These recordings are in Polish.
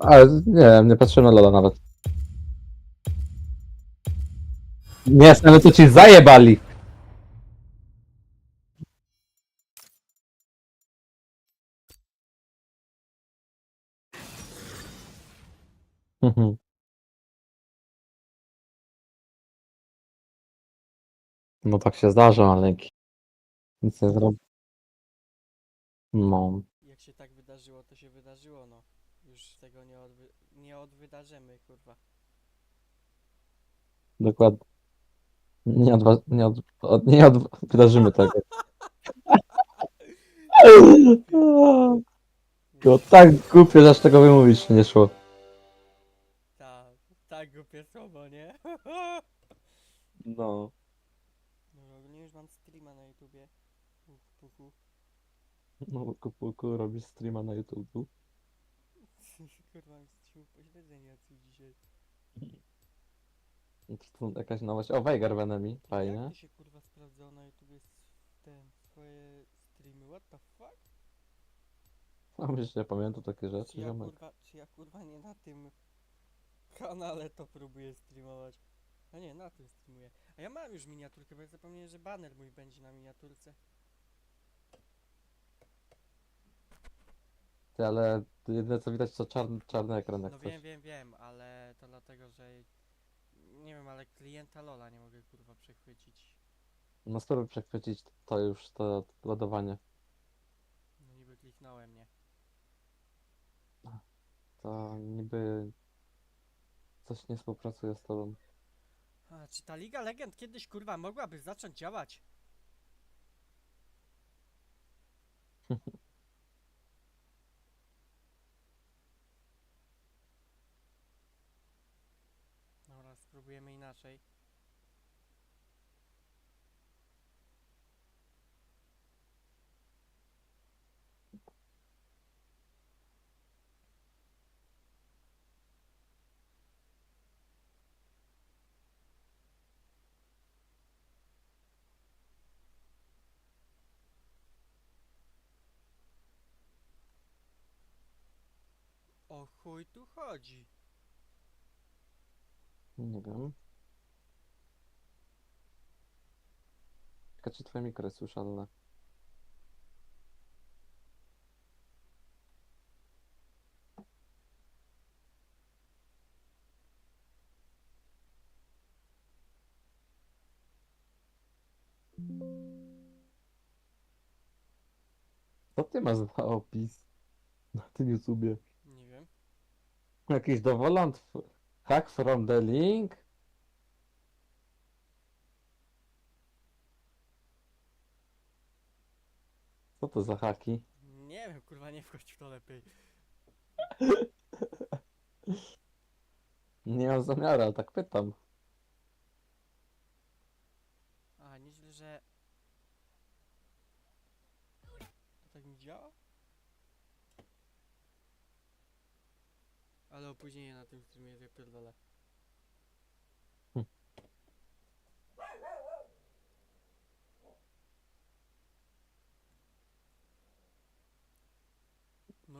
Ale nie nie patrzyłem na Lola nawet. Nie, ale to ci zajebali. No tak się zdarza, ale nic nie zrobi. No. Jak się tak wydarzyło, to się wydarzyło, no. Już tego nie, odwy nie odwydarzymy, kurwa. Dokładnie. Nie, odwa- nie, od, od, nie od, wydarzymy tego. To tak głupio, że aż tego wymówić nie szło. Tak, tak głupie słowo, nie? No. No ogólnie już mam streama na YouTubie. Puch, puchu. No, kupuku robisz streama na YouTube. Kurwa, jesteśmy upośledzeni jacy dzisiaj. Tu jakaś nowość. O, Veigar w enemy. Jak Fajnie. to się kurwa sprawdzało na YouTubie s- ten, swoje streamy? What the fuck? A myślisz, że ja pamiętam takie Czy rzeczy, ja ziomek. kurwa, czy ja kurwa nie na tym kanale to próbuję streamować? A nie, na tym streamuję. A ja mam już miniaturkę, bo ja zapomniałem, że banner mój będzie na miniaturce. Ty, ale jedyne co widać to czarny, czarny ekran jak No coś. wiem, wiem, wiem, ale to dlatego, że nie wiem, ale klienta Lola nie mogę kurwa przechwycić. No spróbuj przechwycić to już, to ładowanie. No niby kliknąłem, nie? To niby coś nie współpracuje z tobą. A, czy ta Liga Legend kiedyś kurwa mogłaby zacząć działać? Dobra, inaczej. O chuj tu chodzi? Nie wiem. Czekaj, czy twoje mikro jest słyszalne? Co ty masz za opis na tym YouTubie? Nie wiem. Jakiś dowolant? f- Hack from the link? To za haki? Nie wiem, kurwa, nie wchodź w to lepiej. Nie mam zamiaru, ale tak pytam. A, nieźle, że... To tak mi działa? Ale opóźnienie na tym streamie jest jak pierdolę.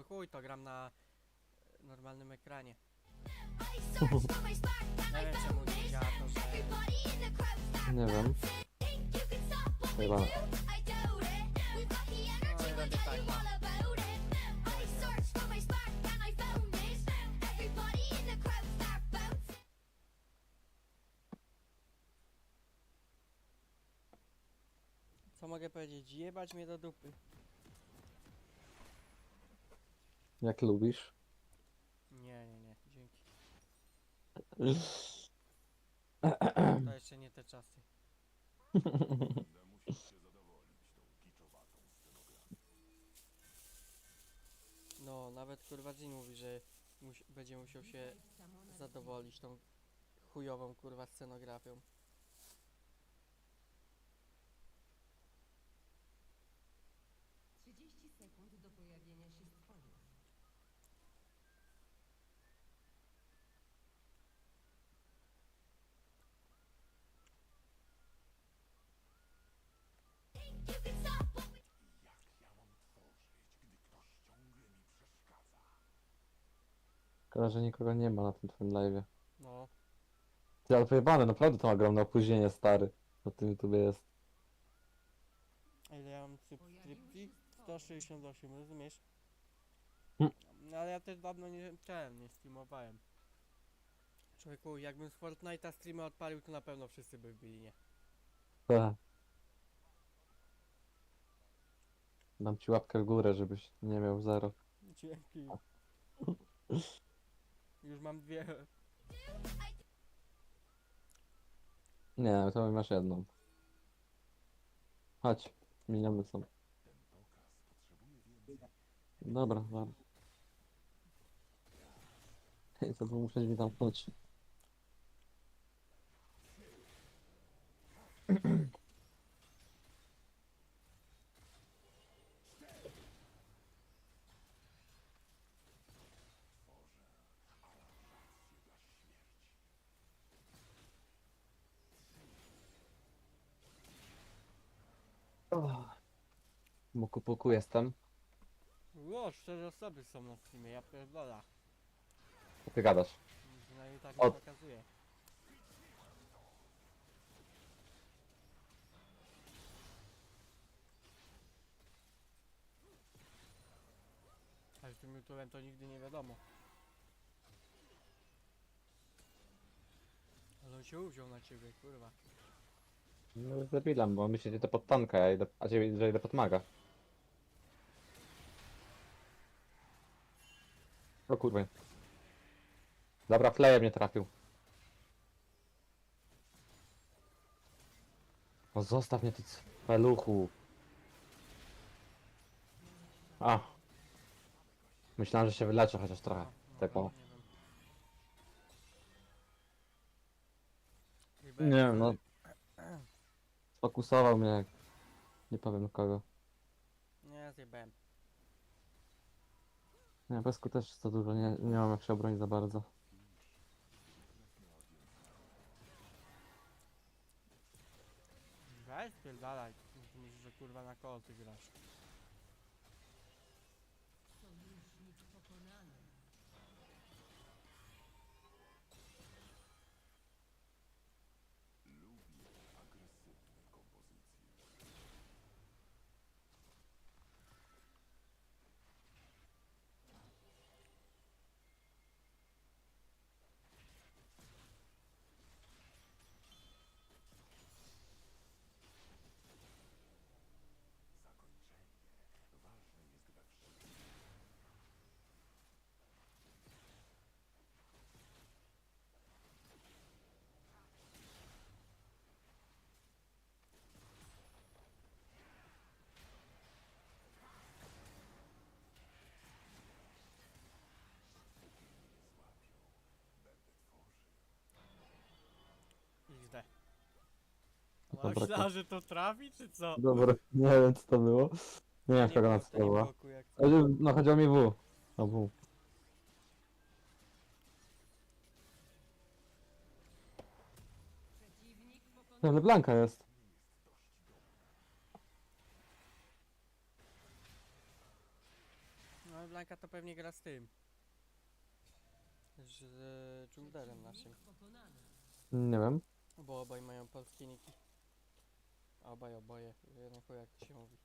Chuj, to gram na normalnym ekranie. Nie wiem czemu nie działa to, że... Nie wiem. Chyba. No robię tak, no. Co mogę powiedzieć? Jebać mnie do dupy. Jak lubisz. Nie, nie, nie, dzięki. To jeszcze nie te czasy. No, nawet kurwa Jin mówi, że musi, będzie musiał się zadowolić tą chujową kurwa scenografią. Szkoda, że nikogo nie ma na tym twoim live'ie. No. Ty, ale pojebane, naprawdę to ma ogromne opóźnienie, stary. Na tym YouTubie jest. A ile ja mam subskrypcji? 168, rozumiesz? Hmm. No ale ja też dawno nie ten, nie streamowałem. Człowieku, jakbym z Fortnite'a streama odpalił, to na pewno wszyscy by wbili, nie? Tak. Dam ci łapkę w górę, żebyś nie miał zero. Dzięki. Już mam dwie. Nie, to masz jedną. Chodź, miniony są. Dobra, dobra. Hej, to by muszę mi zamknąć. Muku puku jestem. Ło, cztery osoby są na streamie, ja pierdolę. Co ty gadasz? Przynajmniej tak O. mi pokazuje. Ale z tym YouTube'em to nigdy nie wiadomo. Ale on się uwziął na ciebie, kurwa. No z debilem, bo myślicie to pod tanka, ja idę, a ciebie, że idę pod maga. O kurwa. Dobra, flejem mnie trafił. O, zostaw mnie ty peluchu. A. Myślałem, że się wyleczę chociaż trochę. No, Tak o. Nie wiem. No. Fokusował mnie jak... Nie powiem kogo. Nie, zjebałem. Nie, pesku też za dużo, nie, nie mam jak się obronić za bardzo. Weź spierdalaj. Myślisz, że kurwa na kolty grasz. Dobra, Ona myślała, że to trafi, czy co? Dobra, nie wiem co to było. Nie wiem nas w tym była. co. No chodziło mi W. W. No, pokonany. ale Blanka jest. No ale Blanka to pewnie gra z tym. Z e, dżunglerem naszym. Nie wiem. Bo obaj mają polskie niki. Obaj oboje. Chuj jak to się mówi.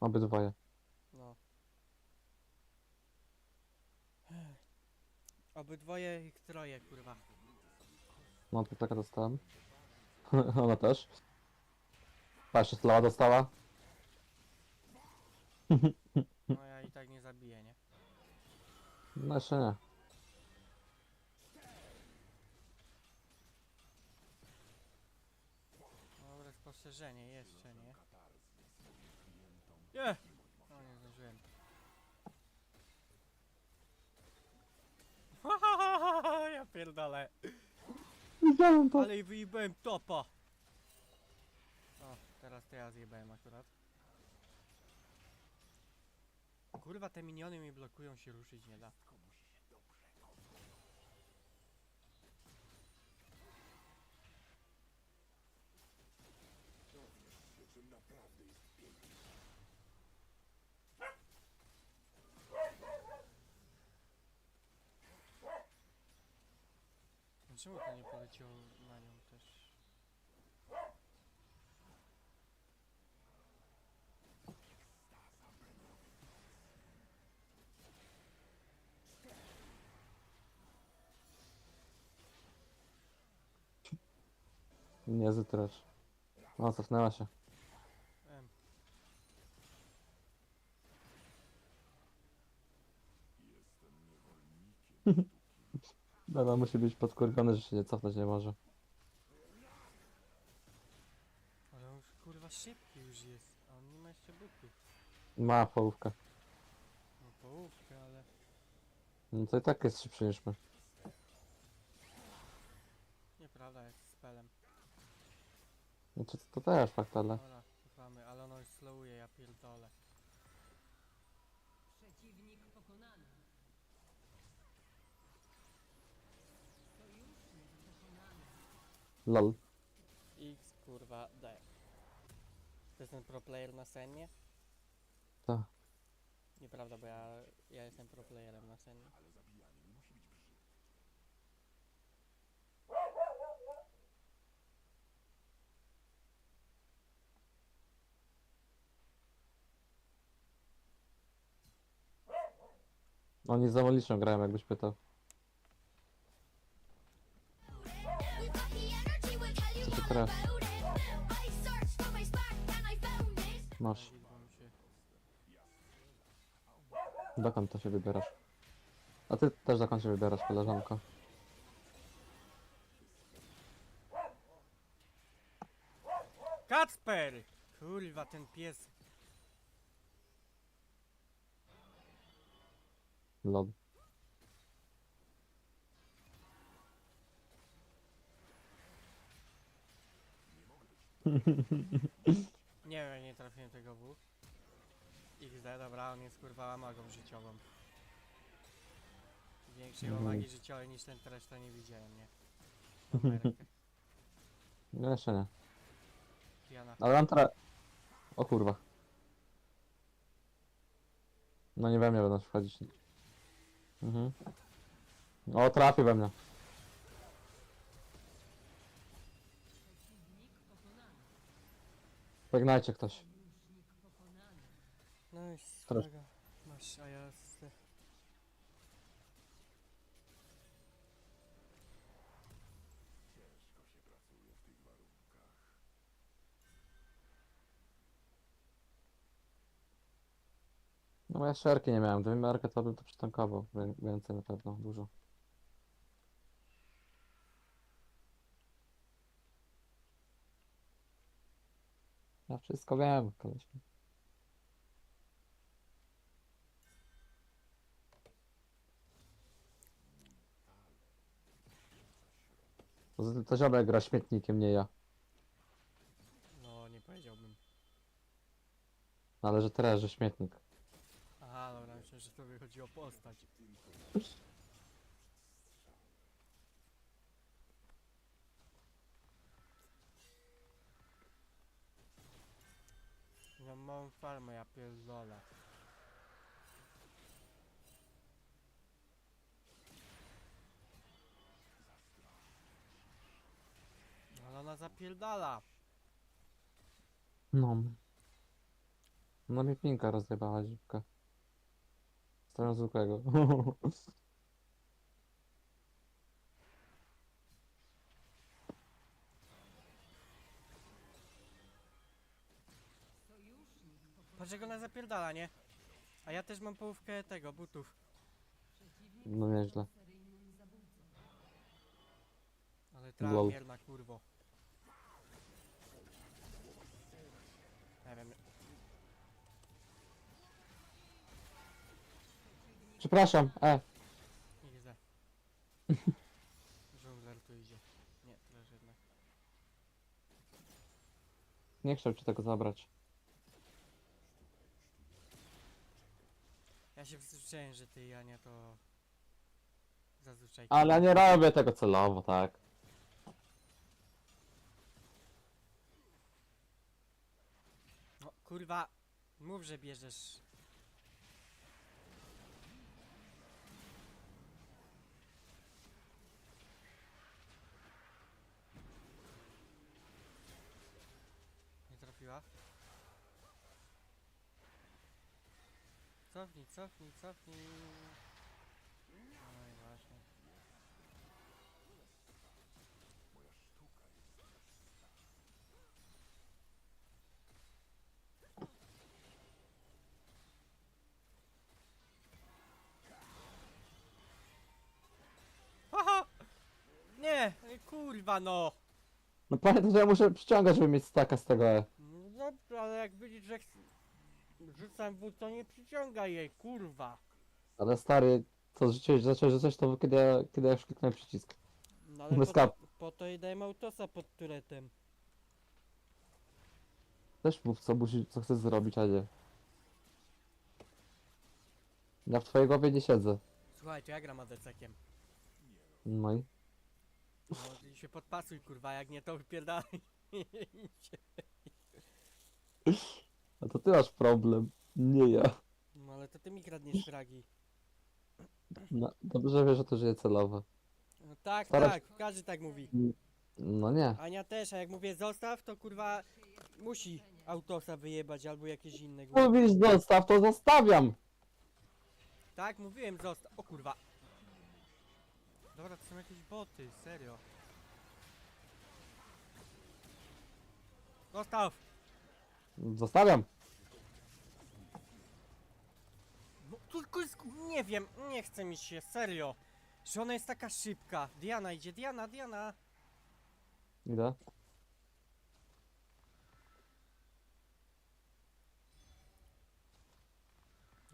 Obydwoje. No. Obydwoje ich troje, kurwa. No to taka dostałem. Ona też. Patrz, slowa dostała. No ja i tak nie zabiję, nie? No jeszcze nie. Dobre spostrzeżenie, jeszcze nie. Nie! No nie zdążyłem. ja pierdolę. Widziałem to. Ale i wyjebałem topa! O, teraz to ja zjebałem akurat. Kurwa, te miniony mi blokują, się ruszyć nie da. Czemu to nie poleciło na nią też? Niezły trash. O, cofnęła się. Dobra, musi być podkurwiony, że się nie cofnąć nie może. ale on już kurwa szybki już jest, a on nie ma jeszcze butów. Ma połówkę. No połówkę, ale... No to i tak jest szybszy niż my. Nieprawda, jest spelem. Znaczy to też fakt, ale... Dobra, ale ono już slowuje, ja pierdolę. Przeciwnik pokonany. Sojusznik pokonany. Lol. X kurwa D. To jest ten pro player na senie? Tak. Nieprawda, bo ja, ja jestem pro playerem na senie. Oni za Moliczą grają, jakbyś pytał. Teraz? Masz. Dokąd to się wybierasz? A ty też dokąd się wybierasz, koleżanko? Kacper! Kurwa, ten pies. Lol. Nie wiem, nie trafiłem tego w. XD, dobra, on jest kurwa magą życiową. Większej Mhm. magii życiowej niż ten to nie widziałem, nie? Amerykę. No jeszcze nie. Ale mam teraz... O kurwa. No nie we mnie będą wchodzić. Mhm. O, trafi we mnie. Przeciwnik pokonany. Żegnajcie ktoś. No i swego. Masz, a ja z... No bo ja szerki nie miałem. Gdybym miał markę, to bym to przytankował. Wię- Więcej na pewno, dużo. Ja wszystko wiem, koleś. To, to ziomek gra śmietnikiem, nie ja. No, nie powiedziałbym. Ale że teraz, że śmietnik. Aha, dobra, myślę, że to wychodzi o postać. Mam małą farmę, ja pierdolę. Ale ona zapierdala. No. No mi pinka rozjebała dziwka. Stronę zwykłego. Patrz jak ona zapierdala, nie? A ja też mam połówkę tego, butów. No nieźle. Ale Lol. trawa mierna, kurwo. Nie wiem, Przepraszam, e. nie widzę. Żongler tu idzie. Nie, też jednak. Nie chciał ci tego zabrać. Ja się przyzwyczaiłem, że ty i Ania to... Zazwyczaj... Ale nie robię tego celowo, tak. No, kurwa, mów, że bierzesz... Cofnij, cofnij, cofnij. No i właśnie. Aha! Nie, kurwa no! No pamiętaj, że ja muszę przyciągać, żeby mieć staka z tego E. No dobrze, ale jak widzisz, że chc- rzucam w to nie przyciąga jej, kurwa. Ale stary, to rzuciłeś, zacząłeś rzucać to kiedy ja, kiedy ja już kliknąłem przycisk. No ale Bez po, kap. to, po to jej dajemy autosa pod turetem. Też mów, co, musi, co chcesz zrobić, a nie. Ja w twojej głowie nie siedzę. Słuchajcie, ja gram ADC-kiem. No i? No i się podpasuj, kurwa, jak nie to wypierdalaj. A to ty masz problem, nie ja. No ale to ty mi kradniesz fragi. No, dobrze wiesz, że to żyje celowo. No tak, tak, każdy tak mówi. No nie. Ania też, a jak mówię zostaw, to kurwa musi autosa wyjebać albo jakieś inne gówno. Mówisz zostaw, to zostawiam! Tak, mówiłem zostaw. O kurwa. Dobra, to są jakieś boty, serio. Zostaw! Zostawiam! No tylko jest, nie wiem, nie chce mi się, serio. Że ona jest taka szybka. Diana idzie, Diana, Diana. Idę.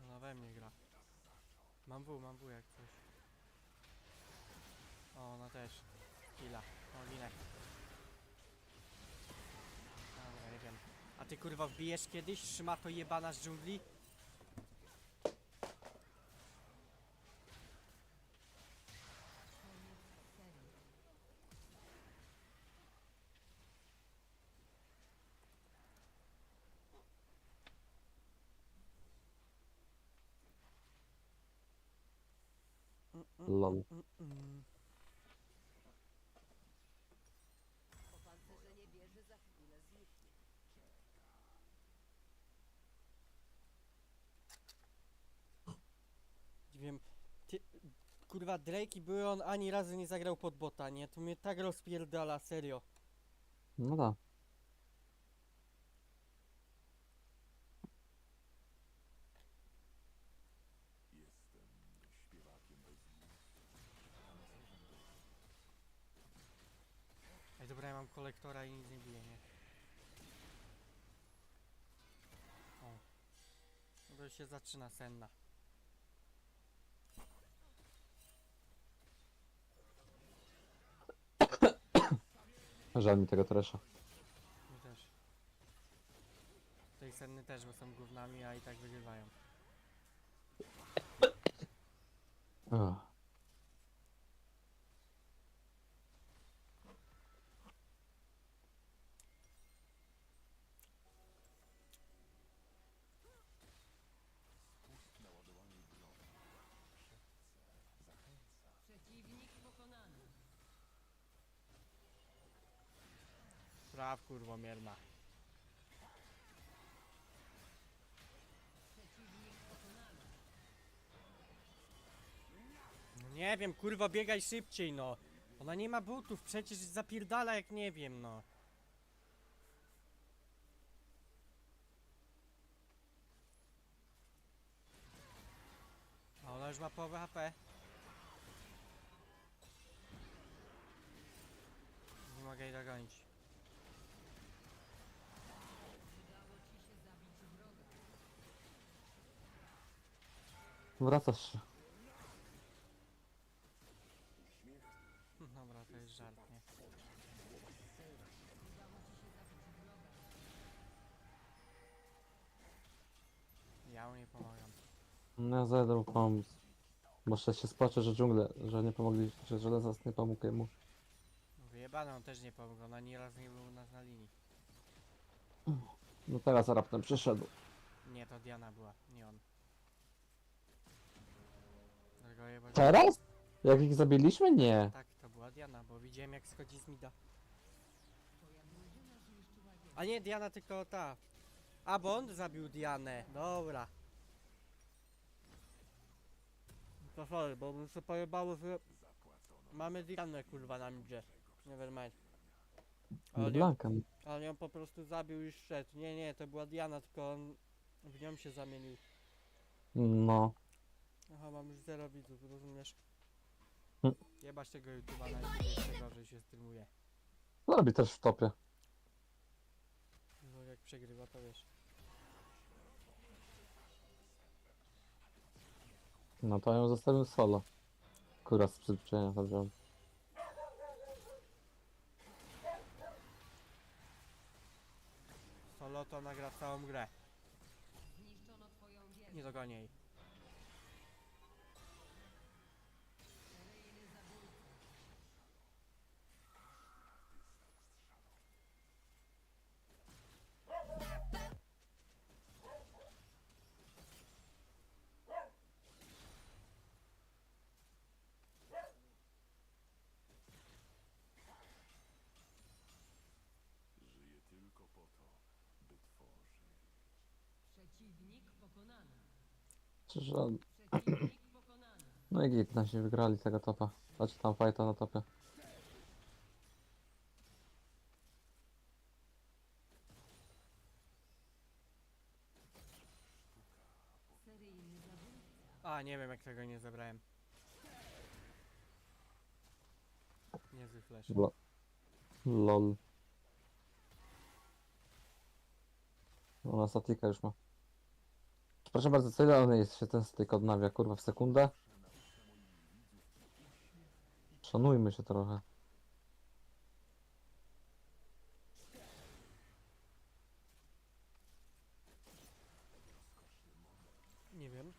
Ona we mnie gra. Mam W, mam W jak coś. O, ona też. Killa. O, ginę. Dobra, nie wiem. A ty kurwa wbijesz kiedyś? Trzyma to jebana z dżungli? Mm, mm, Lol. mm, mm. Opancerzenie wieży za chwilę zniknie. Nie wiem. Ty, kurwa, Drake i były on ani razu nie zagrał pod bota, nie? To mnie tak rozpierdala, serio. No da. Ej, dobra, ja mam kolektora i nic nie bije, nie? O. No to już się zaczyna senna. Żal mi tego tresza. My też. Tej senny też, bo są gównami, a i tak wygrywają. Ugh. Przeciwnik pokonany. Praw, kurwo, mierna. No nie wiem, kurwa, biegaj szybciej, no. Ona nie ma butów, przecież zapierdala jak nie wiem, no. A ona już ma połowę HP. Nie mogę jej dogonić. Wracasz. Dobra, to jest żart, nie? Ja mu nie pomagam. No ja zajdę mu pomóc. Może się spłaczę, że dżungle, że nie pomogli, że żaden z nas nie pomógł jemu. No Wyjebane, on też nie pomógł, on ani raz nie był u nas na linii. No teraz raptem przyszedł. Nie, to Diana była, nie on. Teraz? Jak ich zabiliśmy? Nie. Tak, to była Diana, bo widziałem jak schodzi z mida. A nie, Diana tylko ta. A, bo on zabił Dianę. Dobra. To sorry, bo bym się pojebało, że... Mamy Dianę, kurwa, na midzie. Nevermind. Ale, Blanka. ale ją po prostu zabił i szedł. Nie, nie, to była Diana, tylko on w nią się zamienił. No. Aha, mam już zero widzów, rozumiesz? Hm. Jebać tego YouTube'a na YouTube jeszcze gorzej się streamuje. Robi też w topie. No jak przegrywa, to wiesz. No to ją zostawił solo. Kura z przyzwyczajenia wziąłem. Solo to nagra całą grę. Zniszczono twoją wieżę. Nie dogonię jej. Przeciwnik pokonany. no i git, nasi wygrali tego topa. Znaczy tam fajta na topie. A, nie wiem jak tego nie zebrałem. Niezły flash. Lo Lol. Ona statika już ma. Proszę bardzo, co ile on jest się ten styk odnawia? Kurwa w sekundę? Szanujmy się trochę. Nie wiem.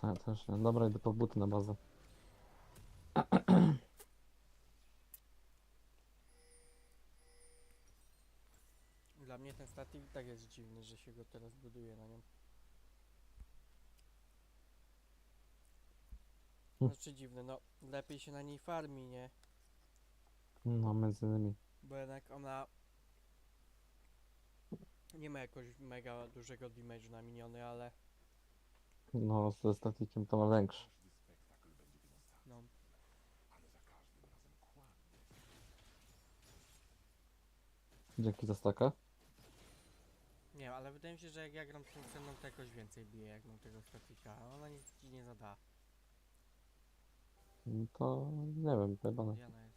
Tak, też nie. Dobra, idę po buty na bazę. Statik tak jest dziwny, że się go teraz buduje na nią. Hmm. Znaczy dziwny, no lepiej się na niej farmi, nie? No, między innymi. Bo jednak ona nie ma jakoś mega dużego damage'u na miniony, ale No, ze statikiem to ma większy. no. Dzięki za staka. Nie wiem, ale wydaje mi się, że jak ja gram tą ceną, to jakoś więcej bije, jak mam tego statika. Ona nic ci nie zada. No To nie wiem, pojebane. Diana jest.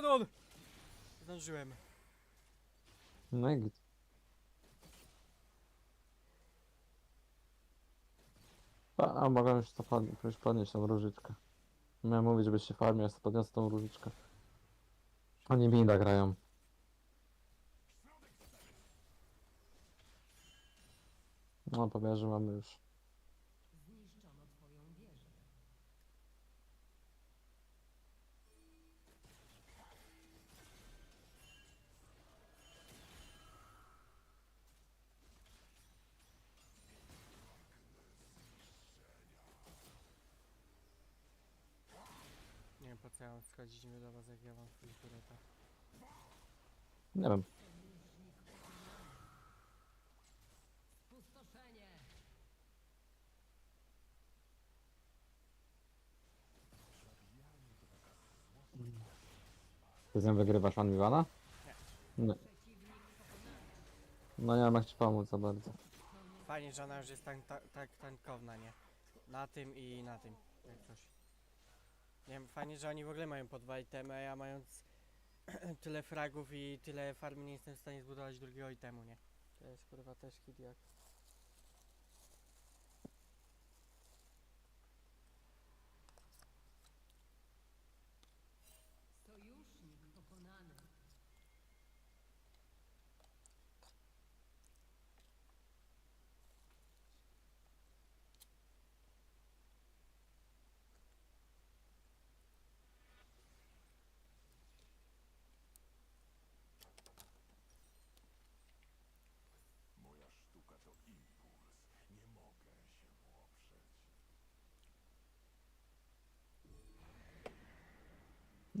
Kanon! Zdążyłem. No i git. A, a mogłem już to pod, już podnieść tą różyczkę. Miałem mówić, żebyś się farmił, ja sobie podniosę tą różyczkę. Oni mida grają. No, powiem, że mamy już. Mam schodzić nie do was, jak ja mam full tureta. Nie wiem. Ty z nią wygrywasz Van? Nie. No nie jak ci pomóc za bardzo. Fajnie, że ona już jest tak tankowna, nie? Na tym i na tym, jak coś. Nie wiem, fajnie, że oni w ogóle mają po dwa itemy, a ja mając tyle fragów i tyle farmy nie jestem w stanie zbudować drugiego itemu, nie? To jest kurwa też hit jak...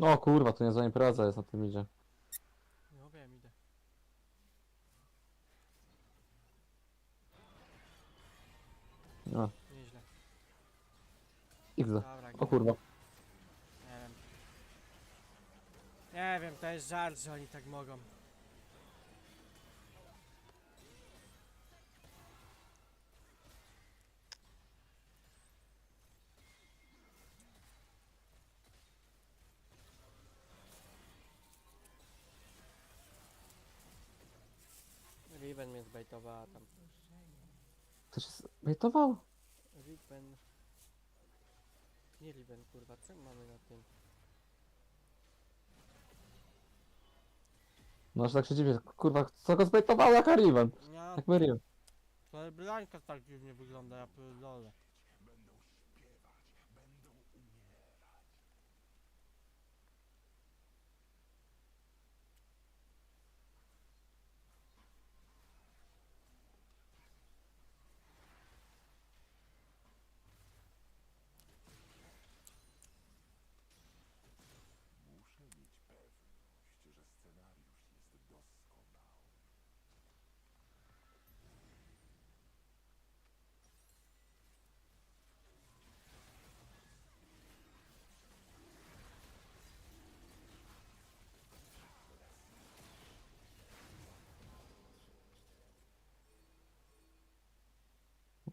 No kurwa, to nie za impreza jest na tym idzie. No wiem, idę. No, Nieźle. XD. Dobra, O kurwa. Nie wiem. Nie wiem, to jest żart, że oni tak mogą. Zbejtowała tam. To się zbejtował? Riven... Nie Riven, kurwa, co mamy na tym? No aż tak się dziwię, kurwa, co go zbejtował jak Riven? Jak Miriam. to Blanka tak dziwnie wygląda, ja pierdolę. Będą śpiewać, będą umierać. Muszę mieć pewność, że scenariusz jest doskonały.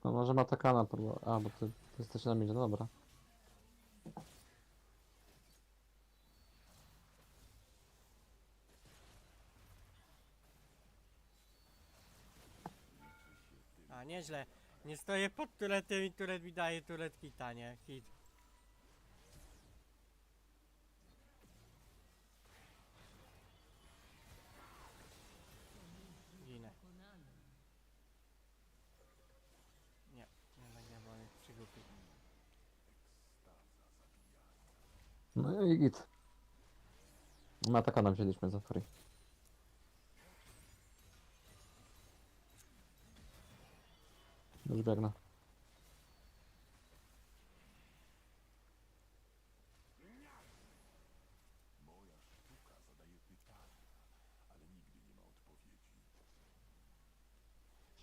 No może ma takana, a bo ty, ty jesteś na midzie, no dobra. A, nieźle. Nie stoję pod turetem i turet mi daje turet hita, nie? Hit. Ginę. Pokonany. Nie, jednak nie, bo on jest przygłupi. No i git. Ma takana wzięliśmy za free. Już biegnę. Moja sztuka zadaje pytania, ale nigdy nie ma odpowiedzi.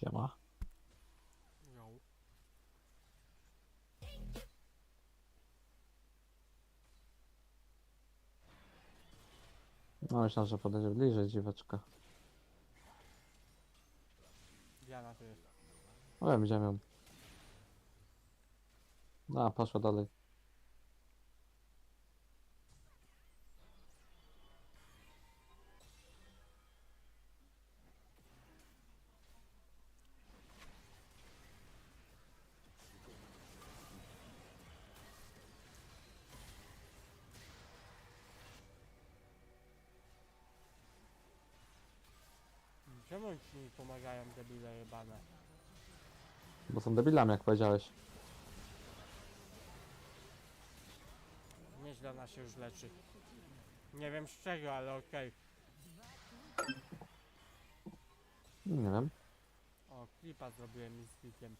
Siema. Yo. No myślałem, że podejdzie bliżej dziweczka. Diana tu jest. No wiem, widziałem ją. No, poszła dalej. Czemu ci mi pomagają debile jebane? Bo są debilami, jak powiedziałeś. Nieźle ona się już leczy. Nie wiem z czego, ale okej. Nie wiem. O, klipa zrobiłem mi z klikiem.